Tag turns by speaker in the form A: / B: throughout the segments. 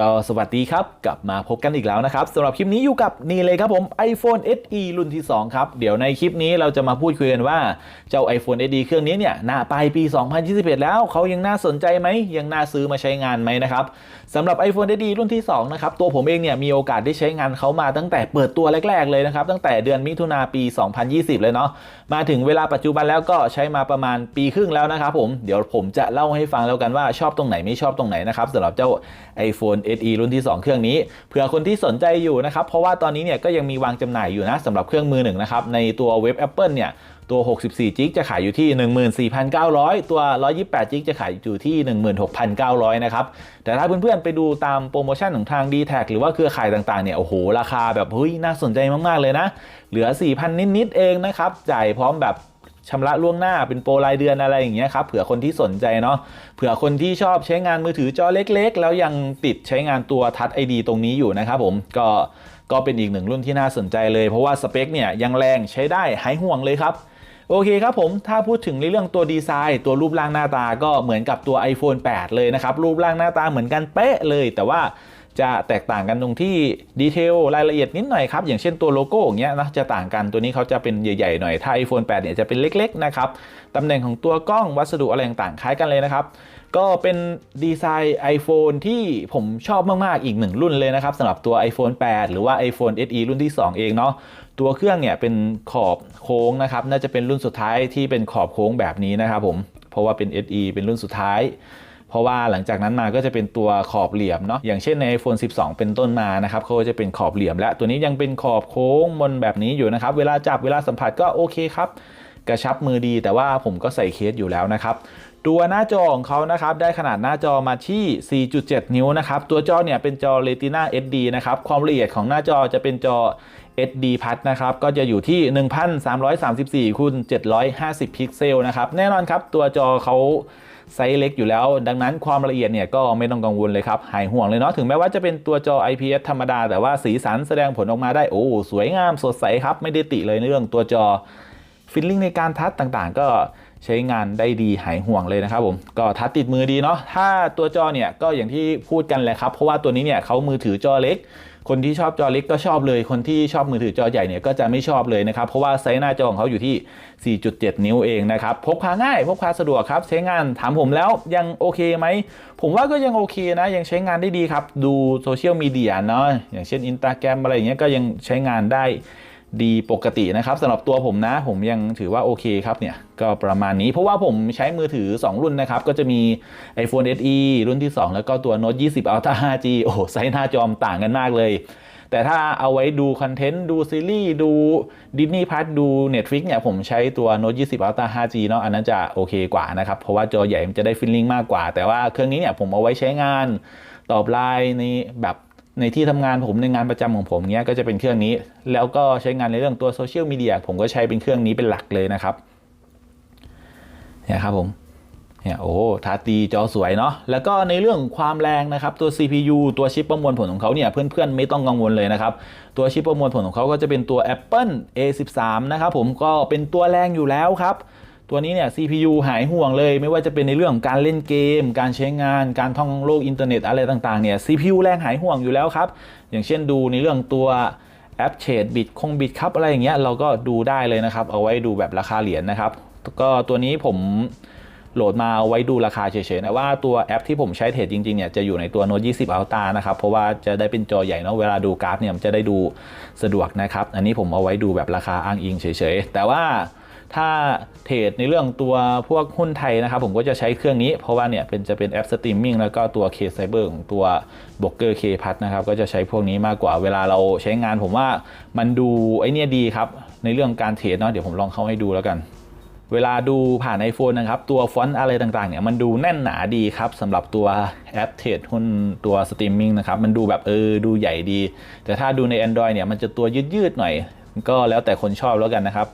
A: ก็สวัสดีครับ กลับมาพบกันอีกแล้วนะครับสำหรับคลิปนี้อยู่กับนี่เลยครับผม iPhone SE รุ่นที่ 2 ครับ เดี๋ยวในคลิปนี้เราจะมาพูดคุยกันว่า เจ้า iPhone SE เครื่องนี้เนี่ยหน้าปลายปี 2021 แล้วเขายังน่าสนใจไหม ยังน่าซื้อมาใช้งานไหมนะครับสำหรับ iPhone SE รุ่นที่ 2 นะครับ ตัวผมเองเนี่ยมีโอกาสได้ใช้งานเขามาตั้งแต่เปิดตัวแรก ๆ เลยนะครับ ตั้งแต่เดือนมิถุนาปี 2020 เลยเนาะมาถึงเวลาปัจจุบันแล้วก็ใช้มาประมาณปีครึ่งแล้วนะครับผมเดี๋ยวผมจะเล่าให้ฟังแล้วกันว่าชอบตรงไหนไม่ชอบตรงไหนนะครับสำหรับเจ้า iPhone SE รุ่นที่ 2 เครื่องนี้เผื่อคนที่สนใจอยู่นะครับ เพราะว่าตอนนี้เนี่ยก็ยังมีวางจำหน่ายอยู่นะสำหรับเครื่องมือหนึ่งนะครับในตัวเว็บ Apple เนี่ยตัว 64 จิกจะขายอยู่ที่ 14,900 ตัว 128 จิกจะขายอยู่ที่ 16,900 นะครับ แต่ถ้าเพื่อนๆ ไปดูตามโปรโมชั่นของทาง d t แทหรือว่าเครือข่ายต่างๆ เนี่ย โอ้โห ราคาแบบเฮ้ยน่าสนใจมากๆ เลยนะ เหลือ 4,000 นิด ๆ เองนะครับ จ่ายพร้อมแบบ ชำระล่วงหน้าเป็นโปรรายเดือนอะไรอย่างเงี้ยครับเผื่อคนที่สนใจเนาะเผื่อคนที่ชอบใช้งานมือถือจอเล็ก ๆ แล้วยังติดใช้งานตัวทัชไอดีตรงนี้อยู่นะครับผมก็ก็เป็นอีกหนึ่งรุ่นที่น่าสนใจเลยเพราะว่าสเปคเนี่ยยังแรงใช้ได้หายห่วงเลยครับโอเคครับผม ถ้าพูดถึงในเรื่องตัวดีไซน์ ตัวรูปร่างหน้าตาก็เหมือนกับตัว iPhone 8 เลยนะครับ รูปร่างหน้าตาเหมือนกันเป๊ะเลย แต่ว่า จะแตกต่างกันตรงที่ดีเทลรายละเอียดนิดหน่อยครับ อย่างเช่นตัวโลโก้อย่างเงี้ยนะจะต่างกันตัวนี้เขาจะเป็นใหญ่ๆหน่อยถ้า iPhone 8 เนี่ยจะเป็นเล็กๆนะครับตำแหน่งของตัวกล้องวัสดุอะไรต่างๆคล้ายกันเลยนะครับ ก็เป็นดีไซน์ iPhone ที่ผมชอบมากๆอีกหนึ่งรุ่นเลยนะครับสำหรับตัว iPhone 8 หรือว่า iPhone SE รุ่นที่ 2 เองเนาะตัวเครื่องเนี่ยเป็นขอบโค้งนะครับน่าจะเป็นรุ่นสุดท้ายที่เป็นขอบโค้งแบบนี้นะครับผมเพราะว่าเป็น SE เป็นรุ่นสุดท้าย เพราะว่าหลังจากนั้นมาก็จะเป็นตัวขอบเหลี่ยมเนาะอย่างเช่นใน iPhone 12 เป็นต้นมานะครับเขาจะเป็นขอบเหลี่ยม และตัวนี้ยังเป็นขอบโค้งมนแบบนี้อยู่นะครับ เวลาจับเวลาสัมผัสก็โอเคครับกระชับมือดีแต่ว่าผมก็ใส่เคสอยู่แล้วนะครับตัวหน้าจอของเขานะครับได้ขนาดหน้าจอมาที่ 4.7 นิ้วนะครับตัวจอเนี่ยเป็นจอ Retina HD นะครับความละเอียดของหน้าจอจะเป็นจอ SD พัดนะครับก็จะอยู่ที่ 1334คูณ750 พิกเซลนะครับแน่นอนครับตัวจอเขา ไซส์เล็กอยู่แล้ว ดังนั้นความละเอียดเนี่ยก็ไม่ต้องกังวลเลยครับ หายห่วงเลยเนาะถึงแม้ว่าจะเป็นตัวจอ IPS ธรรมดา แต่ว่าสีสันแสดงผลออกมาได้โอ้สวยงามสดใสครับไม่ได้ติเลยในเรื่องตัวจอฟิลลิ่งในการทัชต่างๆ ก็ใช้งานได้ดีหายห่วงเลยนะครับผมก็ทัชติดมือดีเนาะถ้าตัวจอเนี่ยก็อย่างที่พูดกันแหละครับ เพราะว่าตัวนี้เนี่ยเขามือถือจอเล็ก คนที่ชอบจอเล็กก็ชอบเลย คนที่ชอบมือถือจอใหญ่เนี่ยก็จะไม่ชอบเลยนะครับ เพราะว่าไซส์หน้าจอของเขาอยู่ที่ 4.7 นิ้วเองนะครับ พกพาง่ายพกพาสะดวกครับ ใช้งานถามผมแล้วยังโอเคไหม ผมว่าก็ยังโอเคนะ ยังใช้งานได้ดีครับ ดูโซเชียลมีเดียเนาะอย่างเช่นอินสตาแกรมอะไรอย่างเงี้ยก็ยังใช้งานได้ ดีปกตินะครับสำหรับตัวผมนะผมยังถือว่าโอเคครับเนี่ยก็ประมาณนี้เพราะว่าผมใช้มือถือ 2 รุ่นนะครับ ก็จะมี iPhone SE รุ่นที่ 2 แล้วก็ตัว Note 20 Ultra 5G โอ้ไซส์หน้าจอมต่างกันมากเลย แต่ถ้าเอาไว้ดูคอนเทนต์ ดูซีรีส์ ดู Disney Plus ดู Netflix เนี่ยผมใช้ตัว Note 20 Ultra 5G เนาะอันนั้นจะโอเคกว่านะครับ เพราะว่าจอใหญ่มันจะได้ฟิลลิ่งมากกว่า แต่ว่าเครื่องนี้เนี่ยผมเอาไว้ใช้งานตอบไลน์ในแบบ ในที่ทำงานผมในงานประจำของผมเนี้ยก็จะเป็นเครื่องนี้ แล้วก็ใช้งานในเรื่องตัวโซเชียลมีเดียผมก็ใช้เป็นเครื่องนี้เป็นหลักเลยนะครับเนี่ยครับผมเนี่ยโอ้ทาตีจอสวยเนาะแล้วก็ในเรื่องความแรงนะครับตัว CPU ตัวชิปประมวลผลของเขาเนี่ยเพื่อนๆไม่ต้องกังวลเลยนะครับ ตัวชิปประมวลผลของเขาก็จะเป็นตัว Apple A13 นะครับผมก็เป็นตัวแรงอยู่แล้วครับ ตัวนี้เนี่ย CPU หายห่วงเลย ไม่ว่าจะเป็นในเรื่องของการเล่นเกม การใช้งาน การท่องโลกอินเทอร์เน็ตอะไรต่างๆเนี่ย CPU แรงหายห่วงอยู่แล้วครับ อย่างเช่นดูในเรื่องตัวแอปเชดบิตคงบิตครับอะไรอย่างเงี้ยเราก็ดูได้เลยนะครับ เอาไว้ดูแบบราคาเหรียญนะครับ ก็ตัวนี้ผมโหลดมาเอาไว้ดูราคาเฉยๆนะว่าตัวแอปที่ผมใช้เทรดจริงๆเนี่ยจะอยู่ในตัว Note 20 Ultra นะครับเพราะว่าจะได้เป็นจอใหญ่เนาะเวลาดูกราฟเนี่ยมันจะได้ดูสะดวกนะครับ อันนี้ผมเอาไว้ดูแบบราคาอ้างอิงเฉยๆ แต่ว่า ถ้าเทรดในเรื่องตัวพวกหุ้นไทยนะครับผมก็จะใช้เครื่องนี้ เพราะว่าเนี่ยเป็นจะเป็นแอปสตรีมมิ่งแล้วก็ตัว K Cyber ของตัวบล็อกเกอร์ K พัทนะครับก็จะใช้พวกนี้มากกว่าเวลาเราใช้งาน ผมว่ามันดูไอเนี่ยดีครับในเรื่องการเทรดเนาะเดี๋ยวผมลองเข้าให้ดูแล้วกันเวลาดูผ่าน iPhone นะครับ ตัวฟอนต์อะไรต่างๆเนี่ยมันดูแน่นหนาดีครับสำหรับตัวแอปเทรดหุ้นตัวสตรีมมิ่งนะครับ มันดูแบบเออดูใหญ่ดี แต่ถ้าดูใน Android เนี่ยมันจะตัวยืดๆหน่อย ก็แล้วแต่คนชอบแล้วกันนะครับ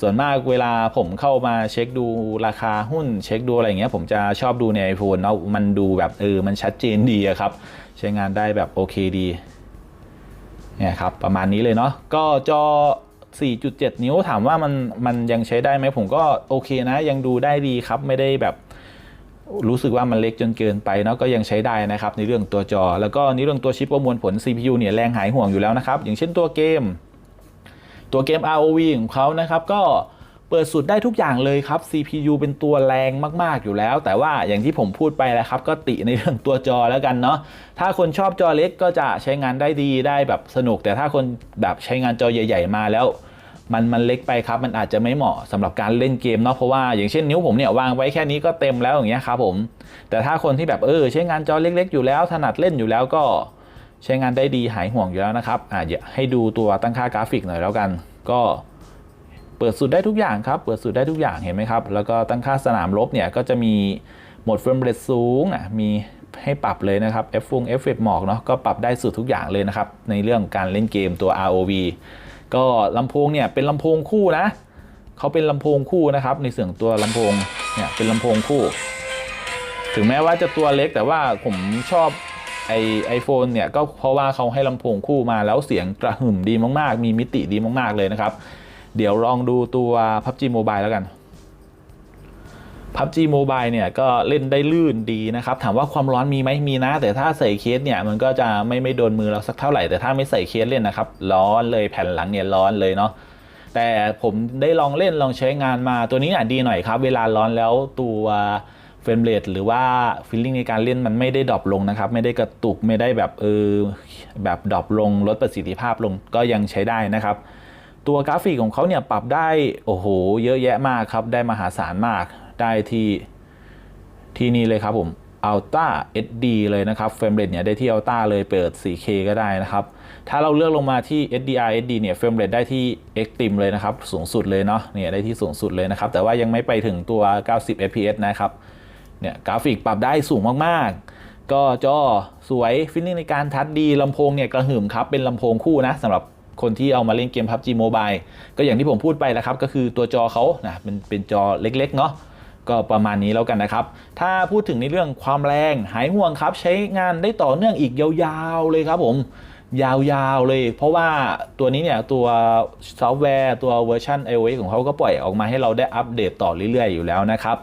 A: ส่วนมากเวลาผมเข้ามาเช็คดูราคาหุ้นเช็คดูอะไรอย่างเงี้ยผมจะชอบดูใน iPhone เนาะมันดูแบบเออมันชัดเจนดีครับ ใช้งานได้แบบโอเคดีเนี่ยครับประมาณนี้เลยเนาะก็จอ 4.7 นิ้วถามว่ามันมันยังใช้ได้ไหมผมก็โอเคนะ ยังดูได้ดีครับไม่ได้แบบรู้สึกว่ามันเล็กจนเกินไปเนาะก็ยังใช้ได้นะครับในเรื่องตัวจอ แล้วก็ในเรื่องตัวชิปประมวลผล CPU เนี่ยแรงหายห่วงอยู่แล้วนะครับ อย่างเช่นตัวเกม ตัวเกม ROV ของเขานะครับก็เปิดสุดได้ทุกอย่างเลยครับ CPU เป็นตัวแรงมากๆอยู่แล้ว แต่ว่าอย่างที่ผมพูดไปแล้วครับ ก็ติในเรื่องตัวจอแล้วกันเนาะถ้าคนชอบจอเล็กก็จะใช้งานได้ดีได้แบบสนุก แต่ถ้าคนแบบใช้งานจอใหญ่ ๆ มาแล้วมันมันเล็กไปครับ มันอาจจะไม่เหมาะสำหรับการเล่นเกมเนาะเพราะว่าอย่างเช่นนิ้วผมเนี่ยวางไว้แค่นี้ก็เต็มแล้วอย่างเงี้ยครับผม แต่ถ้าคนที่แบบเออใช้งานจอเล็ก ๆ อยู่แล้วถนัดเล่นอยู่แล้วก็ ใช้งานได้ดีหายห่วงอยู่แล้วนะครับอ่าเดี๋ยวให้ดูตัวตั้งค่ากราฟิกหน่อยแล้วกัน ก็เปิดสุดได้ทุกอย่างครับ เปิดสุดได้ทุกอย่างเห็นไหมครับ แล้วก็ตั้งค่าสนามรบเนี่ยก็จะมีโหมดเฟรมเรทสูงอะมีให้ปรับเลยนะครับ F ฟง F เฟกหมอกเนาะก็ปรับได้สุดทุกอย่างเลยนะครับ ในเรื่องการเล่นเกมตัว ROV ก็ลำโพงเนี่ยเป็นลำโพงคู่นะเขาเป็นลำโพงคู่นะครับในเสียงตัวลำโพงเนี่ยเป็นลำโพงคู่ ถึงแม้ว่าจะตัวเล็กแต่ว่าผมชอบ ไอไอโฟนเนี่ยก็เพราะว่าเขาให้ลำโพงคู่มาแล้วเสียงกระหึ่มดีมากๆ มีมิติดีมากๆเลยนะครับ เดี๋ยวลองดูตัว PUBG Mobile แล้วกัน PUBG Mobile เนี่ยก็เล่นได้ลื่นดีนะครับ ถามว่าความร้อนมีไหมมีนะ แต่ถ้าใส่เคสเนี่ยมันก็จะไม่ไม่โดนมือเราสักเท่าไหร่ แต่ถ้าไม่ใส่เคสเล่นนะครับ ร้อนเลยแผ่นหลังเนี่ยร้อนเลยเนาะแต่ผมได้ลองเล่นลองใช้งานมาตัวนี้เนี่ยดีหน่อยครับ เวลาร้อนแล้วตัว เฟรมเรทหรือว่าฟีลลิ่งในการเล่นมันไม่ได้ดรอปลงนะครับ ไม่ได้กระตุกไม่ได้แบบเออแบบดรอปลงลดประสิทธิภาพลงก็ยังใช้ได้นะครับ ตัวกราฟิกของเขาเนี่ยปรับได้โอ้โหเยอะแยะมากครับ ได้มหาศาลมากได้ที่ที่นี่เลยครับผม Ultra SD เลยนะครับเฟรมเรทเนี่ยได้ที่ Ultra เลยเปิด 4K ก็ได้นะครับ ถ้าเราเลือกลงมาที่ SDR SD เนี่ยเฟรมเรทได้ที่ Extreme เลยนะครับ สูงสุดเลยเนาะเนี่ยได้ที่สูงสุดเลยนะครับ แต่ว่ายังไม่ไปถึงตัว 90 fps นะครับ เนี่ยกราฟิกปรับได้สูงมากๆ ก็จอสวยฟิลลิ่งในการทัดดีลำโพงเนี่ยกระหึ่มครับเป็นลำโพงคู่นะสำหรับคนที่เอามาเล่นเกม PUBG Mobile ก็อย่างที่ผมพูดไปแล้วครับ ก็คือตัวจอเขานะเป็นเป็นจอเล็กๆเนาะก็ประมาณนี้แล้วกันนะครับ ถ้าพูดถึงในเรื่องความแรงหายห่วงครับ ใช้งานได้ต่อเนื่องอีกยาวๆเลยครับผม ยาวๆเลย เพราะว่าตัวนี้เนี่ยตัวซอฟต์แวร์ตัวเวอร์ชัน iOS ของเขาก็ปล่อยออกมาให้เราได้อัปเดตต่อเรื่อยๆอยู่แล้วนะครับ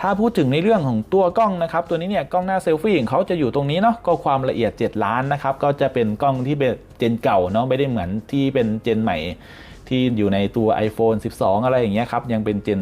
A: ถ้าพูดถึงในเรื่องของตัวกล้องนะครับ ตัวนี้เนี่ยกล้องหน้าเซลฟี่ของเขาจะอยู่ตรงนี้เนาะก็ความละเอียด 7 ล้านนะครับก็จะเป็นกล้องที่เป็นเจนเก่าเนาะไม่ได้เหมือนที่เป็นเจนใหม่ที่อยู่ในตัว iPhone 12 อะไรอย่างเงี้ยครับยังเป็นเจน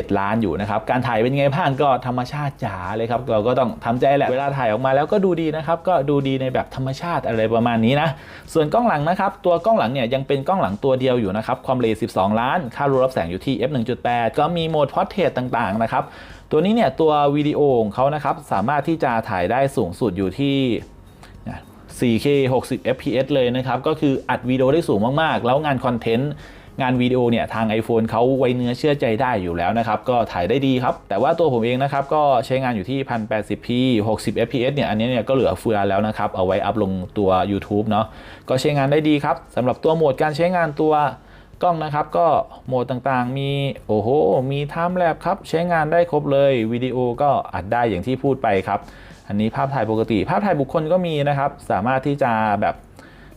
A: 7 ล้านอยู่นะครับ การถ่ายเป็นไงบ้างก็ธรรมชาติจ๋าเลยครับ เราก็ต้องทำใจแหละ เวลาถ่ายออกมาแล้วก็ดูดีนะครับ ก็ดูดีในแบบธรรมชาติอะไรประมาณนี้นะ ส่วนกล้องหลังนะครับ ตัวกล้องหลังเนี่ยยังเป็นกล้องหลังตัวเดียวอยู่นะครับ ความเร็ว12 ล้าน ค่ารูรับแสงอยู่ที่ f 1.8 ก็มีโหมดพอร์เทรตต่างๆนะครับ ตัวนี้เนี่ยตัววิดีโอของเขานะครับ สามารถที่จะถ่ายได้สูงสุดอยู่ที่ 4K 60 fps เลยนะครับ ก็คืออัดวิดีโอได้สูงมากๆ แล้วงานคอนเทนต์ งานวิดีโอเนี่ยทาง iPhone เขาไว้เนื้อเชื่อใจได้อยู่แล้วนะครับ ก็ถ่ายได้ดีครับ แต่ว่าตัวผมเองนะครับก็ใช้งานอยู่ที่ 1080p 60 fps เนี่ยอันนี้เนี่ยก็เหลือเฟือแล้วนะครับ เอาไว้อัพลงตัว YouTube เนาะก็ใช้งานได้ดีครับสำหรับตัวโหมดการใช้งานตัวกล้องนะครับก็โหมดต่างๆ มีโอ้โห มี Time Lapse ครับ ใช้งานได้ครบเลยวิดีโอก็อัดได้อย่างที่พูดไปครับ อันนี้ภาพถ่ายปกติ ภาพถ่ายบุคคลก็มีนะครับ สามารถที่จะแบบ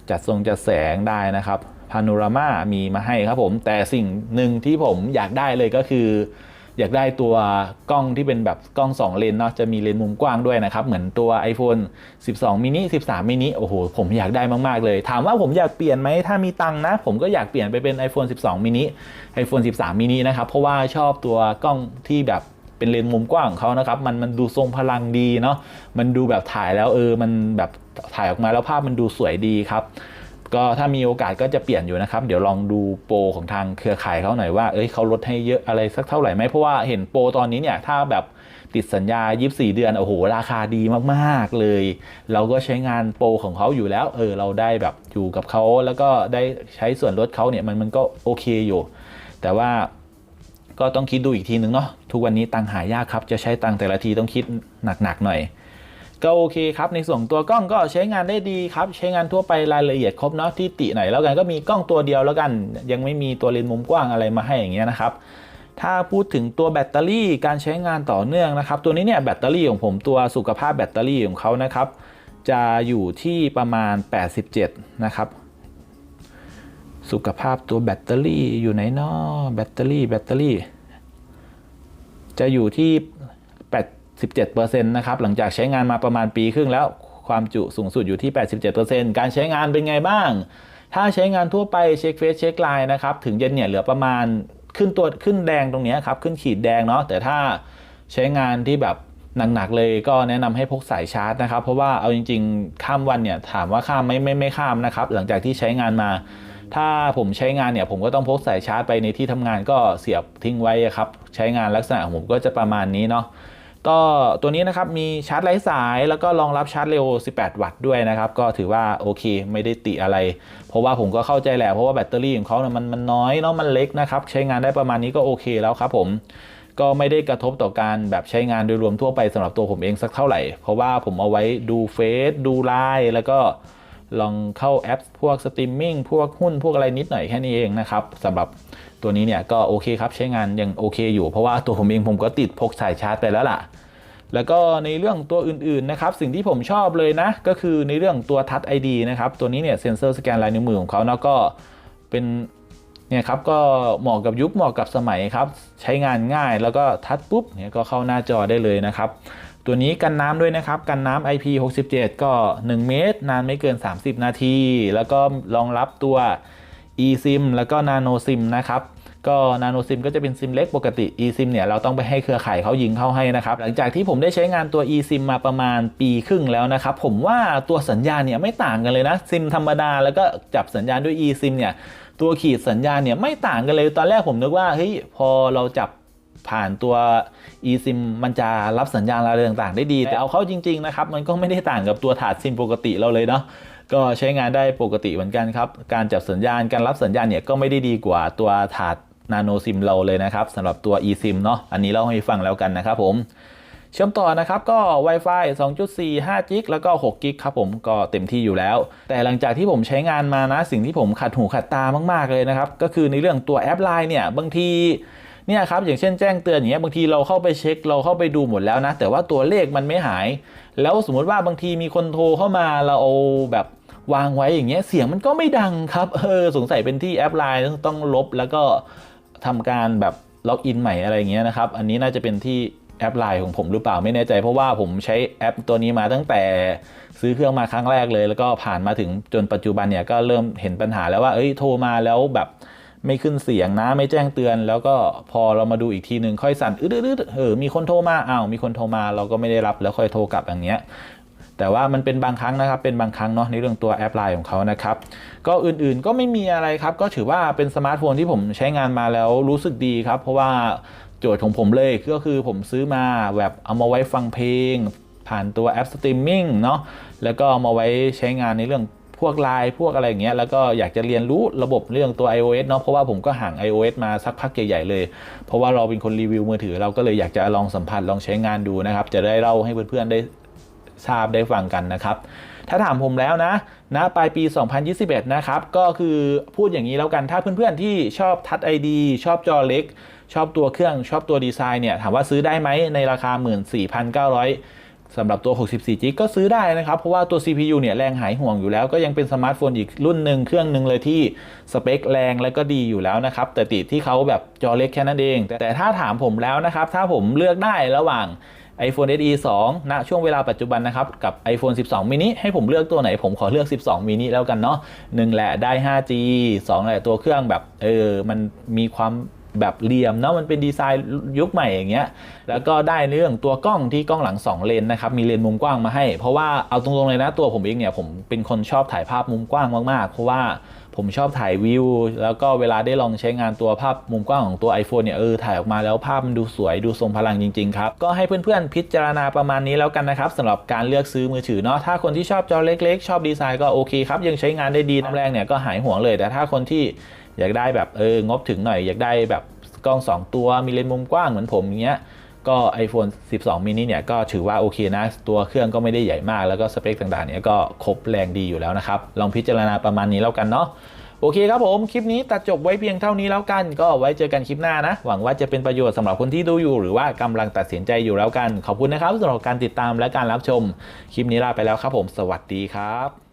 A: จัดทรงจัดแสงได้นะครับ พาโนรามามีมาให้ครับผม แต่สิ่งหนึ่งที่ผมอยากได้เลยก็คือ อยากได้ตัวกล้องที่เป็นแบบกล้อง 2 เลนเนาะจะมีเลนมุมกว้างด้วยนะครับ เหมือนตัว iPhone 12 mini 13 mini โอ้โห ผมอยากได้มาก ๆ เลย ถามว่าผมอยากเปลี่ยนไหมถ้ามีตังนะ ผมก็อยากเปลี่ยนไปเป็น iPhone 12 mini iPhone 13 mini นะครับ เพราะว่าชอบตัวกล้องที่แบบเป็นเลนมุมกว้างของเขานะครับ มันมันดูทรงพลังดีเนาะมันดูแบบถ่ายแล้วเออมันแบบถ่ายออกมาแล้วภาพมันดูสวยดีครับ ก็ถ้ามีโอกาสก็จะเปลี่ยนอยู่นะครับ เดี๋ยวลองดูโปรของทางเครือข่ายเขาหน่อยว่า เอ้ยเขาลดให้เยอะอะไรสักเท่าไหร่ไหมเพราะว่าเห็นโปรตอนนี้เนี่ยถ้าแบบติดสัญญา 24 เดือน โอ้โห ราคาดีมากๆเลย เราก็ใช้งานโปรของเขาอยู่แล้ว เออ เราได้แบบอยู่กับเขาแล้วก็ได้ใช้ส่วนลดเขาเนี่ยมันมันก็โอเคอยู่ แต่ว่าก็ต้องคิดดูอีกทีนึงเนาะ ทุกวันนี้ตังหายากครับ จะใช้ตังแต่ละทีต้องคิดหนักๆหน่อย ก็โอเคครับ ในส่วนตัวกล้องก็ใช้งานได้ดีครับ ใช้งานทั่วไปรายละเอียดครบเนาะที่ติหน่อยแล้วกันก็มีกล้องตัวเดียวแล้วกัน ยังไม่มีตัวเลนส์มุมกว้างอะไรมาให้อย่างเงี้ยนะครับถ้าพูดถึงตัวแบตเตอรี่การใช้งานต่อเนื่องนะครับ ตัวนี้เนี่ยแบตเตอรี่ของผมตัวสุขภาพแบตเตอรี่ของเขานะครับ จะอยู่ที่ประมาณ 87 นะครับ สุขภาพตัวแบตเตอรี่อยู่ไหนเนาะแบตเตอรี่แบตเตอรี่ จะอยู่ที่ 17%นะครับหลังจากใช้งานมาประมาณปีครึ่งแล้วความจุสูงสุดอยู่ที่ 87%การใช้งานเป็นไงบ้าง ถ้าใช้งานทั่วไปเช็คเฟซเช็คไลน์นะครับถึงเย็นเนี่ยเหลือประมาณขึ้นตัวขึ้นแดงตรงนี้ครับขึ้นขีดแดงเนาะแต่ถ้าใช้งานที่แบบหนักๆเลยก็แนะนำให้พกสายชาร์จนะครับ เพราะว่าเอาจริงๆ ข้ามวันเนี่ยถามว่าข้ามไม่ไม่ไม่ข้ามนะครับ หลังจากที่ใช้งานมา ถ้าผมใช้งานเนี่ยผมก็ต้องพกสายชาร์จไปในที่ทำงานก็เสียบทิ้งไว้ครับ ใช้งานลักษณะของผมก็จะประมาณนี้เนาะ ก็ตัวนี้นะครับมีชาร์จไร้สายแล้วก็รองรับชาร์จเร็ว 18 วัตต์ด้วยนะครับ ก็ถือว่าโอเคไม่ได้ติอะไร เพราะว่าผมก็เข้าใจแหละเพราะว่าแบตเตอรี่ของเขาเนี่ยมันมันน้อยเนาะมันเล็กนะครับ ใช้งานได้ประมาณนี้ก็โอเคแล้วครับผมก็ไม่ได้กระทบต่อการแบบใช้งานโดยรวมทั่วไปสำหรับตัวผมเองสักเท่าไหร่ เพราะว่าผมเอาไว้ดูเฟซดูไลน์แล้วก็ลองเข้าแอปพวกสตรีมมิ่งพวกหุ้นพวกอะไรนิดหน่อยแค่นี้เองนะครับสำหรับ ตัวนี้เนี่ยก็โอเคครับใช้งานยังโอเคอยู่ เพราะว่าตัวผมเองผมก็ติดพกสายชาร์จไปแล้วล่ะ แล้วก็ในเรื่องตัวอื่นๆนะครับสิ่งที่ผมชอบเลยนะ ก็คือในเรื่องตัวทัชไอดีนะครับตัวนี้เนี่ยเซ็นเซอร์สแกนลายนิ้วมือของเขาเนาะก็เป็นเนี่ยครับก็เหมาะกับยุคเหมาะกับสมัยครับใช้งานง่ายแล้วก็ทัชปุ๊บเนี่ยก็เข้าหน้าจอได้เลยนะครับตัวนี้กันน้ำด้วยนะครับ กันน้ำ IP67 ก็ 1 เมตร นานไม่เกิน 30 นาที แล้วก็รองรับตัว eSIM แล้วก็ Nano SIM นะครับ ก็ Nano SIM ก็จะเป็นซิมเล็กปกติ eSIM เนี่ยเราต้องไปให้เครือข่ายเขายิงเข้าให้นะครับหลังจากที่ผมได้ใช้งานตัว eSIM มาประมาณปีครึ่งแล้วนะครับผมว่าตัวสัญญาณเนี่ยไม่ต่างกันเลยนะซิมธรรมดาแล้วก็จับสัญญาณด้วย eSIM เนี่ยตัวขีดสัญญาณเนี่ยไม่ต่างกันเลยตอนแรกผมนึกว่าเฮ้ยพอเราจับผ่านตัว eSIM มันจะรับสัญญาณอะไรต่างๆ ได้ดี แต่เอาเข้าจริง ๆ นะครับ มันก็ไม่ได้ต่างกับตัวถาดซิมปกติเราเลยเนาะก็ใช้งานได้ปกติเหมือนกันครับ การจับสัญญาณการรับสัญญาณเนี่ยก็ไม่ได้ดีกว่าตัวถาด นาโนซิมเราเลยนะครับสำหรับตัว eSIM เนาะอันนี้เล่าให้ฟังแล้วกันนะครับผมเชื่อมต่อนะครับก็ Wi-Fi 2.4 5 g แล้วก็6 g ครับผมก็เต็มที่อยู่แล้ว แต่หลังจากที่ผมใช้งานมานะ สิ่งที่ผมขัดหูขัดตามาก ๆ เลยนะครับ ก็คือในเรื่องตัวแอป Line เนี่ย บางทีเนี่ยครับอย่างเช่นแจ้งเตือนอย่างเงี้ยบางทีเราเข้าไปเช็คเราเข้าไปดูหมดแล้วนะ แต่ว่าตัวเลขมันไม่หาย แล้วสมมติว่าบางทีมีคนโทรเข้ามาเราเอาแบบวางไว้อย่างเงี้ยเสียงมันก็ไม่ดังครับเออสงสัยเป็นที่แอป Line ต้องลบแล้วก็ ทำการแบบล็อกอินใหม่อะไรอย่างเงี้ยนะครับ อันนี้น่าจะเป็นที่แอปไลน์ของผมหรือเปล่าไม่แน่ใจ เพราะว่าผมใช้แอปตัวนี้มาตั้งแต่ซื้อเครื่องมาครั้งแรกเลย แล้วก็ผ่านมาถึงจนปัจจุบันเนี่ยก็เริ่มเห็นปัญหาแล้วว่าเอ้ยโทรมาแล้วแบบไม่ขึ้นเสียงนะไม่แจ้งเตือน แล้วก็พอเรามาดูอีกทีหนึ่งค่อยสั่นอึดอึดเออมีคนโทรมาอ้าวมีคนโทรมาเราก็ไม่ได้รับแล้วค่อยโทรกลับอย่างเงี้ย แต่ว่ามันเป็นบางครั้งนะครับ เป็นบางครั้งเนาะในเรื่องตัวแอปไลน์ของเขานะครับ ก็อื่นๆก็ไม่มีอะไรครับ ก็ถือว่าเป็นสมาร์ทโฟนที่ผมใช้งานมาแล้วรู้สึกดีครับ เพราะว่าโจทย์ของผมเลยก็คือผมซื้อมาแบบเอามาไว้ฟังเพลง ผ่านตัวแอปสตรีมมิ่งเนาะ แล้วก็เอามาไว้ใช้งานในเรื่องพวกไลน์พวกอะไรอย่างเงี้ยแล้วก็อยากจะเรียนรู้ระบบเรื่องตัว iOS เนาะเพราะว่าผมก็ห่าง iOS มาสักพักใหญ่ๆเลย เพราะว่าเราเป็นคนรีวิวมือถือเราก็เลยอยากจะลองสัมผัสลองใช้งานดูนะครับ จะได้เล่าให้เพื่อนๆได้ ทราบได้ฟังกันนะครับ ถ้าถามผมแล้วนะนะปลายปี 2021 นะครับ ก็คือพูดอย่างนี้แล้วกันถ้าเพื่อนๆที่ชอบทัชไอดีชอบจอเล็ก ชอบตัวเครื่องชอบตัวดีไซน์เนี่ยถามว่าซื้อได้ไหมในราคา 14,900สำหรับตัว 64 g ก็ซื้อได้นะครับ เพราะว่าตัว CPU เนี่ยแรงหายห่วงอยู่แล้ว ก็ยังเป็นสมาร์ทโฟนอีกรุ่นหนึ่งเครื่องหนึ่งเลยที่สเปคแรงและก็ดีอยู่แล้วนะครับ แต่ติดที่เขาแบบจอเล็กแค่นั้นเอง แต่แต่ถ้าถามผมแล้วนะครับ ถ้าผมเลือกได้ระหว่าง iPhone SE 2ณช่วงเวลาปัจจุบันนะครับกับ iPhone 12 mini ให้ผมเลือกตัวไหนผมขอเลือก 12 mini แล้วกันเนาะหนึ่งแหละได้ 5G 2แหละตัวเครื่องแบบเออมันมีความ แบบเหลี่ยมเนาะมันเป็นดีไซน์ยุคใหม่อย่างเงี้ยแล้วก็ได้เรื่องตัวกล้องที่กล้องหลัง 2 เลนนะครับมีเลนมุมกว้างมาให้ เพราะว่าเอาตรงๆเลยนะตัวผมเองเนี่ยผมเป็นคนชอบถ่ายภาพมุมกว้างมากๆเพราะว่าผมชอบถ่ายวิว แล้วก็เวลาได้ลองใช้งานตัวภาพมุมกว้างของตัว iPhone เนี่ยเออถ่ายออกมาแล้วภาพมันดูสวยดูทรงพลังจริงๆครับ ก็ให้เพื่อนๆพิจารณาประมาณนี้แล้วกันนะครับสำหรับการเลือกซื้อมือถือเนาะถ้าคนที่ชอบจอเล็กๆ ชอบดีไซน์ก็โอเคครับ ยังใช้งานได้ดีน้ำแรงเนี่ยก็หายห่วงเลย แต่ถ้าคนที่ อยากได้แบบเอองบถึงหน่อย อยากได้แบบกล้อง 2 ตัวมีเลนส์มุมกว้างเหมือนผมอย่างเงี้ยก็ iPhone 12 mini เนี่ยก็ถือว่าโอเคนะ ตัวเครื่องก็ไม่ได้ใหญ่มากแล้วก็สเปคต่างๆ เนี่ยก็ครบแรงดีอยู่แล้วนะครับ ลองพิจารณาประมาณนี้แล้วกันเนาะโอเคครับผม คลิปนี้ตัดจบไว้เพียงเท่านี้แล้วกัน ก็ไว้เจอกันคลิปหน้านะ หวังว่าจะเป็นประโยชน์สำหรับคนที่ดูอยู่หรือว่ากำลังตัดสินใจอยู่แล้วกัน ขอบคุณนะครับสำหรับการติดตามและการรับชม คลิปนี้ลาไปแล้วครับผม สวัสดีครับ